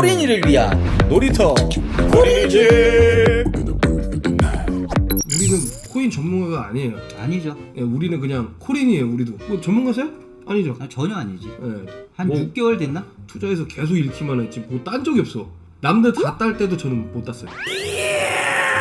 코린이를 위한 놀이터 코린이집 우리는 코인 전문가가 아니에요. 아니죠. 예, 우리는 그냥 코린이에요. 우리도 뭐 전문가세요? 아니죠. 아, 전혀 아니지. 예, 한 뭐 6개월 됐나? 투자해서 계속 잃기만 했지 뭐 딴 적이 없어. 남들 다 딸 때도 저는 못 땄어요.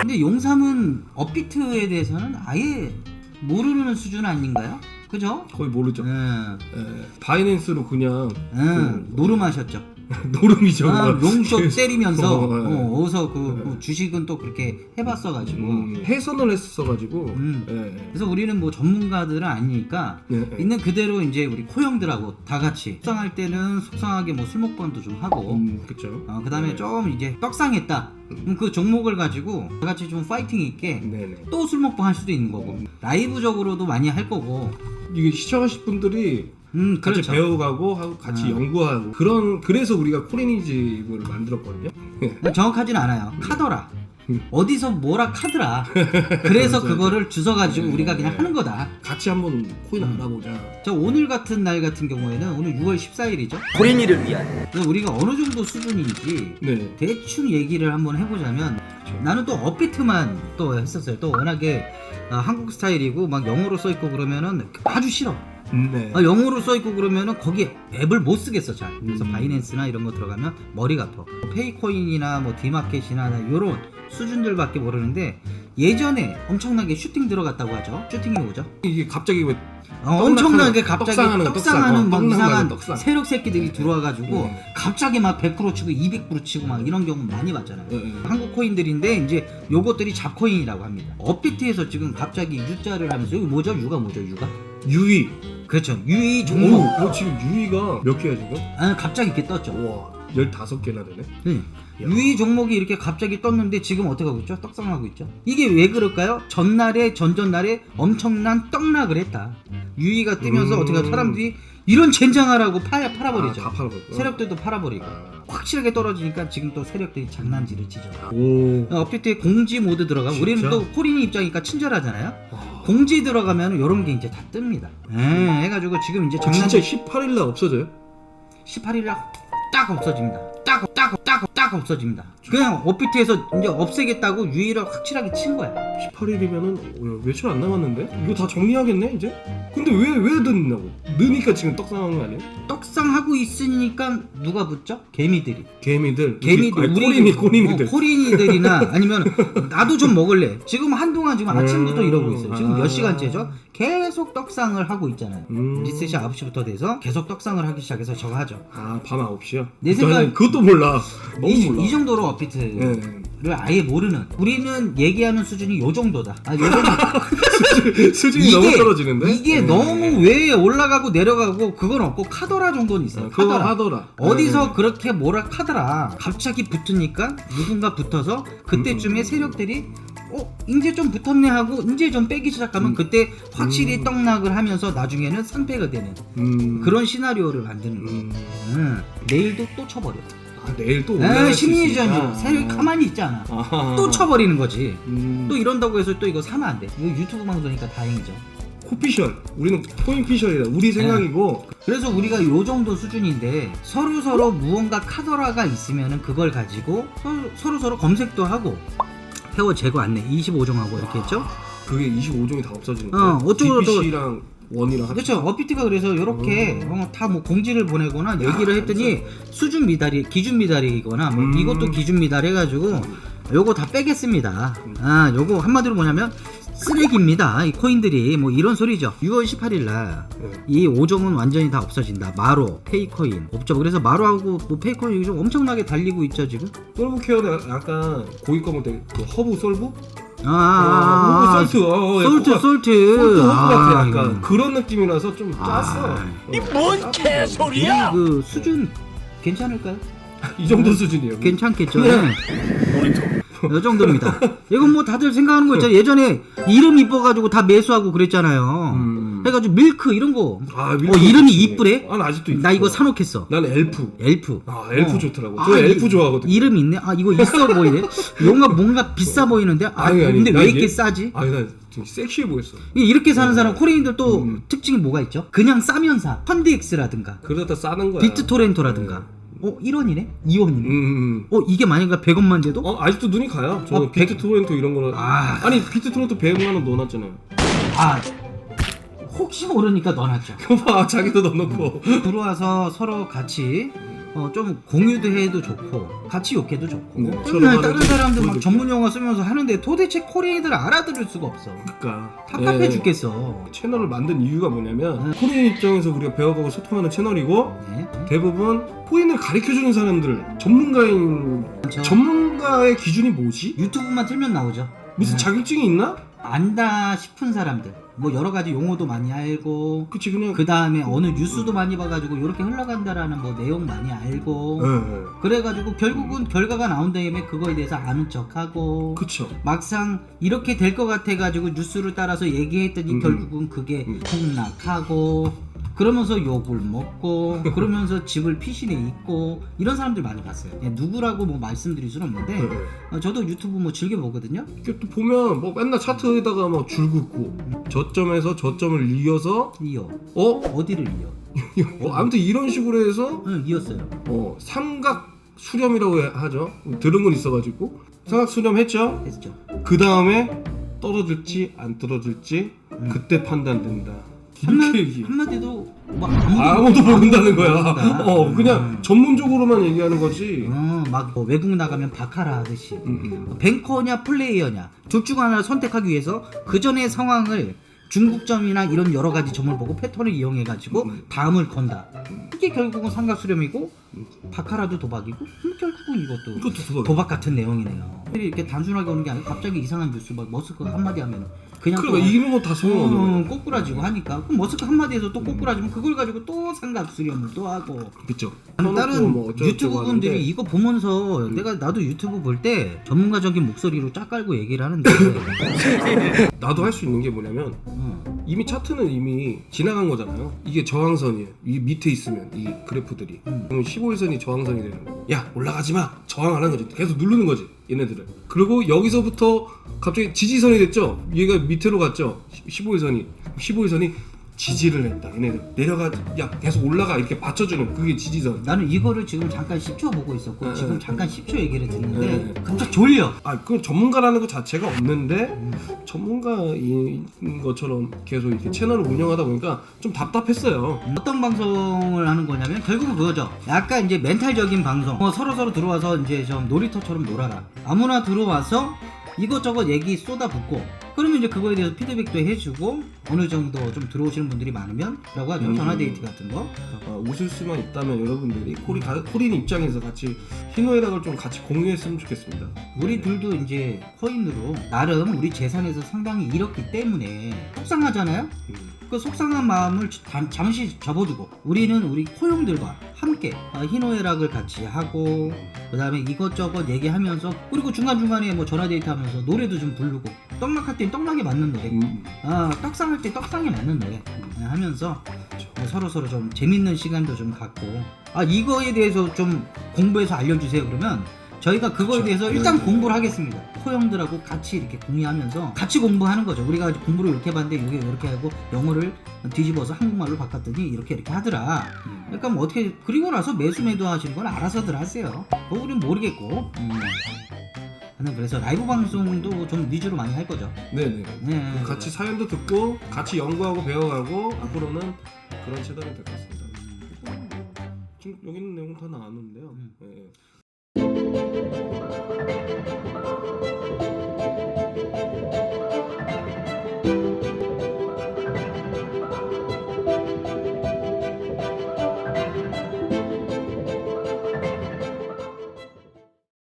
근데 용삼은 업비트에 대해서는 아예 모르는 수준 아닌가요? 그죠? 거의 모르죠. 네. 예, 바이낸스로 그냥 응, 노름하셨죠. 노름이죠. 아, 용쇼 계속. 때리면서 어, 예. 어, 어디서 그, 그 주식은 또 그렇게 해봤어가지고 음, 해선을 했었어가지고. 음. 예, 그래서 우리는 뭐 전문가들은 아니니까 예, 예. 있는 그대로 이제 우리 코형들하고 다 같이 속상할 때는 속상하게 뭐 술 먹방도 좀 하고 음, 그쵸. 어, 그다음에 네. 좀 이제 떡상했다 그럼 그 종목을 가지고 다 같이 좀 파이팅 있게 네네. 또 술 먹방 할 수도 있는 거고 라이브적으로도 많이 할 거고 이게 시청하실 분들이 음 같이 그렇죠 배워가고 하고 같이 음. 연구하고 그런 그래서 우리가 코리니집을 만들었거든요. 정확하진 않아요 카더라 음. 어디서 뭐라 카더라 그래서 맞아요. 그거를 주워가지고 네, 우리가 그냥 네. 하는 거다 같이 한번 코인 음. 알아보자. 자 오늘 같은 날 같은 경우에는 오늘 6월 14일이죠 코린이를 위한 그래서 우리가 어느 정도 수준인지 네. 대충 얘기를 한번 해보자면 나는 또 업비트만 또 했었어요. 또 워낙에 아, 한국 스타일이고 막 영어로 써 있고 그러면은 아주 싫어. 네. 아, 영어로 써 있고 그러면은 거기에 앱을 못 쓰겠어 잘. 그래서 음. 바이낸스나 이런 거 들어가면 머리가 아파. 페이코인이나 뭐 디마켓이나 이런 수준들밖에 모르는데 예전에 엄청나게 슈팅 들어갔다고 하죠. 슈팅이 뭐죠? 이게 갑자기 왜 어, 엄청나게 갑자기 떡상하는 거, 떡상하는 떡상. 막 어, 떡락 이상한 떡상. 세력 새끼들이 들어와가지고 네. 갑자기 막 100% 치고 200% 치고 막 이런 경우 많이 봤잖아요. 예, 예. 한국 코인들인데 이제 요것들이 잡코인이라고 합니다. 업비트에서 지금 갑자기 U자를 하면서 여기 뭐죠? U가 뭐죠? U가? 유이. 그렇죠. 유이 종목. 오, 어, 지금 유이가 몇 개야 지금? 아, 갑자기 이렇게 떴죠. 와, 15개나 되네. 네. 야. 유이 종목이 이렇게 갑자기 떴는데 지금 어떻게 하고 있죠? 떡상하고 있죠. 이게 왜 그럴까요? 전날에 전전날에 엄청난 떡락을 했다. 유이가 뜨면서 음. 어떻게 하죠? 사람들이 이런 젠장하라고 팔, 팔아버리죠. 아, 다 팔아버렸고. 세력들도 팔아버리고 아. 확실하게 떨어지니까 지금 또 세력들이 장난질을 치죠. 오. 업데이트에 공지 모드 들어가. 진짜? 우리는 또 코린이 입장이니까 친절하잖아요. 와. 공지 들어가면 이런 게 이제 다 뜹니다. 에, 해가지고 지금 이제 아, 장난 진짜 18일 날 없어져요? 18일 날 딱 없어집니다. 딱, 딱, 딱, 딱 없어집니다. 그냥 업비트에서 이제 없애겠다고 유의를 확실하게 친 거야. 18일이면은 며칠 안 남았는데? 이거 다 정리하겠네 이제? 근데 왜왜 넣냐고? 넣으니까 지금 떡상한 거 아니에요? 떡상하고 있으니까 누가 붙죠? 개미들이. 개미들. 개미들, 우리 코린이 코린이들. 어, 아니면 나도 좀 먹을래. 지금 한동안 지금 아침부터 음, 이러고 있어요. 지금 아. 몇 시간째죠? 계속 떡상을 하고 있잖아요. 음. 리셋이 9시부터 돼서 계속 떡상을 하기 시작해서 저거 하죠. 아, 밤 9시요? 내 생각- 그것도 몰라. 너무 이, 몰라. 이 정도로 업비트를 예. 아예 모르는. 우리는 얘기하는 수준이 요 정도다. 아, 요 정도. 수준이 너무 떨어지는데? 이게 예. 너무 왜 올라가고 내려가고 그건 없고 카더라 정도는 있어요. 어, 그거 카더라. 하더라. 어디서 예. 그렇게 뭐라 카더라. 갑자기 붙으니까 누군가 붙어서 그때쯤에 음. 세력들이 어 이제 좀 붙었네 하고 이제 좀 빼기 시작하면 음. 그때 확실히 음. 떡락을 하면서 나중에는 상패가 되는 음. 그런 시나리오를 만드는 거예요. 음. 음. 내일도 또 쳐버려. 아, 내일 또 아, 올라갈 수 심리전이죠. 있으니까. 세력이 가만히 있지 않아. 아하. 또 쳐버리는 거지. 음. 또 이런다고 해서 또 이거 사면 안 돼. 이거 유튜브 방송이니까 다행이죠. 코피셜. 우리는 코인피셜이다. 우리 생각이고. 그래서 우리가 요 정도 수준인데 서로 서로 무언가 카더라가 있으면은 그걸 가지고 서로 서로 검색도 하고 페어 제거 안내 25종하고 이렇게 했죠. 그게 25종이 다 없어지는 어, 거야. 어쩌고 저쩌고- DPC랑 원이랑 그렇죠. 업비트가 그래서 이렇게 음. 다뭐 공지를 보내거나 얘기를 했더니 수준 미달이 기준 미달이거나 뭐 음. 이것도 기준 미달 해가지고 요거 다 빼겠습니다. 아 요거 한마디로 뭐냐면 쓰레기입니다. 이 코인들이 뭐 이런 소리죠. 6월 18일 날 네. 이 5종은 완전히 다 없어진다. 마로, 페이커인 없죠. 그래서 마로하고 뭐 페이커인 좀 엄청나게 달리고 있죠 지금. 솔브 케어는 약간 검을 때그 허브 솔브? 아, 아, 어, 솔트. 어, 어, 솔트, 솔트. 솔트 같아 아, 약간. 그런 느낌이라서 좀 아. 짰어. 이 뭔 개소리야 그 수준 괜찮을까요? 이 정도 수준이에요. 괜찮겠죠. 네. 놀이터 이 정도입니다. 이건 뭐 다들 생각하는 거 있잖아요. 예전에 이름 이뻐가지고 다 매수하고 그랬잖아요. 음. 해가지고 밀크 이런 거. 아, 어, 밀크 이름이 좋지. 이쁘래? 아, 나 아직도. 나 이거 사놓겠어. 난 엘프. 엘프. 아, 엘프 어. 좋더라고. 아, 저 엘프 이- 좋아하거든. 이름 있네. 아 이거 있어 보이네. 뭔가 뭔가 비싸 보이는데. 아 아니, 아니, 근데 나왜 이렇게 싸지? 아니, 난 되게 섹시해 보였어. 이렇게 사는 사람 코리인들 또 음. 특징이 뭐가 있죠? 그냥 싸면 사. 펀디엑스라든가 그러다 싸는 거야. 비트 토렌토라든가. 어 1원이네? 2원이네? 음. 어 이게 만약에 100원만 돼도? 어 아직도 눈이 가요. 저는 어, 백- 비트 토렌토 이런 거는 아. 아니 비트 토렌토 100만 원 넣어놨잖아요. 아 혹시 모르니까 넣어놨죠 그봐 자기도 넣어놓고. 들어와서 서로 같이 어, 좀 공유도 해도 좋고 같이 욕해도 좋고 네, 서로 맨날 다른 사람들 막 보여줬죠. 전문 용어 쓰면서 하는데 도대체 코리아인들 알아들을 수가 없어 그러니까 답답해 예. 죽겠어 채널을 만든 이유가 뭐냐면 네. 코리안 입장에서 우리가 배워가고 소통하는 채널이고 네. 대부분 코인을 가르쳐주는 사람들 전문가인 저 전문가의 기준이 뭐지? 유튜브만 틀면 나오죠 무슨 네. 자격증이 있나? 안다 싶은 사람들 뭐 여러 가지 용어도 많이 알고 그치 그냥 그 다음에 어느 뉴스도 많이 봐가지고 이렇게 흘러간다라는 뭐 내용 많이 알고 예, 예. 그래가지고 결국은 결과가 나온 다음에 그거에 대해서 아는 척하고 그쵸 막상 이렇게 될 것 같아가지고 뉴스를 따라서 얘기했더니 음, 결국은 그게 음. 폭락하고 그러면서 욕을 먹고 그러면서 집을 피신해 있고 이런 사람들 많이 봤어요. 예, 누구라고 뭐 말씀드릴 수는 없는데 예, 예. 어, 저도 유튜브 뭐 즐겨 보거든요. 이렇게 또 보면 뭐 맨날 차트에다가 뭐줄 긋고 저점에서 저점을 이어서 이어 어? 어디를 이어? 어 아무튼 이런 식으로 해서 응 이었어요. 어 삼각 수렴이라고 해- 하죠 들은 건 있어가지고 삼각 수렴 했죠 했죠. 그 다음에 떨어질지 안 떨어질지 음. 그때 판단된다 한마, 이렇게 얘기해 한마디도 뭐 아무도, 아무도 모른다는 거야 모른다. 어 그냥 음. 전문적으로만 얘기하는 거지 어, 막뭐 외국 나가면 바카라 하듯이 음, 음. 뱅커냐 플레이어냐 둘 중 하나를 선택하기 위해서 그 전의 상황을 중국점이나 이런 여러 가지 점을 보고 패턴을 이용해 가지고 음. 다음을 건다. 이게 결국은 삼각 수렴이고 바카라도 도박이고 음, 결국은 이것도 이것도 도박 같은 내용이네요. 이렇게 단순하게 오는 게 아니고 갑자기 이상한 뉴스 막 머스크 한마디 하면 그냥 또 그러니까 이런 거 다 소용없는 거야 음, 꼬꾸라지고 하니까. 그럼 머스크 한마디에서 또 꼬꾸라지면 그걸 가지고 또 삼각 수렴을 또 하고. 그쵸. 다른 뭐 어쩌고저쩌고 유튜브 분들이 하는데. 이거 보면서 내가 나도 유튜브 볼 때 전문가적인 목소리로 짝 깔고 얘기를 하는데. 나도 할 수 있는 게 뭐냐면 어, 이미 차트는 이미 지나간 거잖아요. 이게 저항선이에요. 이 밑에 있으면 이 그래프들이 음. 그럼 15일선이 저항선이 되는 거야. 야 올라가지 마. 저항하는 거지. 계속 누르는 거지. 얘네들은. 그리고 여기서부터 갑자기 지지선이 됐죠. 얘가 밑으로 갔죠. 15일선이 15일선이 지지를 했다. 얘네들 내려가 야 계속 올라가 이렇게 받쳐주는 그게 지지선. 나는 이거를 지금 잠깐 10초 보고 있었고 네, 지금 네. 잠깐 10초 얘기를 듣는데 네, 네. 갑자기 졸려 아, 그 전문가라는 것 자체가 없는데 음. 전문가인 것처럼 계속 이렇게 채널을 운영하다 보니까 좀 답답했어요. 어떤 방송을 하는 거냐면 결국은 그거죠 약간 이제 멘탈적인 방송 뭐 서로 서로 들어와서 이제 좀 놀이터처럼 놀아라 아무나 들어와서 이것저것 얘기 쏟아붓고 그러면 이제 그거에 대해서 피드백도 해주고 어느 정도 좀 들어오시는 분들이 많으면 라고 하죠 음. 전화 데이트 같은 거 어, 웃을 수만 있다면 여러분들이 코리 가, 코린 입장에서 같이 희노애락을 좀 같이 공유했으면 좋겠습니다. 우리 둘도 이제 코인으로 나름 우리 재산에서 상당히 잃었기 때문에 속상하잖아요. 음. 그 속상한 마음을 잠, 잠시 접어두고 우리는 우리 코용들과 함께 어, 희노애락을 같이 하고 그 다음에 이것저것 얘기하면서 그리고 중간중간에 뭐 전화데이트 하면서 노래도 좀 부르고 떡락 할 땐 떡락에 맞는 노래 음, 아, 떡상 할 때 떡상에 맞는 노래 음, 하면서 서로 서로 좀 재밌는 시간도 좀 갖고. 아 이거에 대해서 좀 공부해서 알려주세요 그러면 저희가 그거에 그쵸. 대해서 일단 네. 공부를 하겠습니다 코형들하고 같이 이렇게 공유하면서 같이 공부하는 거죠 우리가 공부를 이렇게 봤는데 이게 이렇게 하고 영어를 뒤집어서 한국말로 바꿨더니 이렇게 이렇게 하더라 음. 그러니까 뭐 어떻게 그리고 나서 매수 매도 하시는 건 알아서들 하세요 뭐 우리는 모르겠고 음. 그래서 라이브 방송도 좀 위주로 많이 할 거죠 네네. 네. 같이 사연도 듣고 같이 연구하고 배워가고 앞으로는 그런 채널이 될 것 같습니다. 지금 여기 있는 내용 다 나왔는데요. 음. 예. Thank you.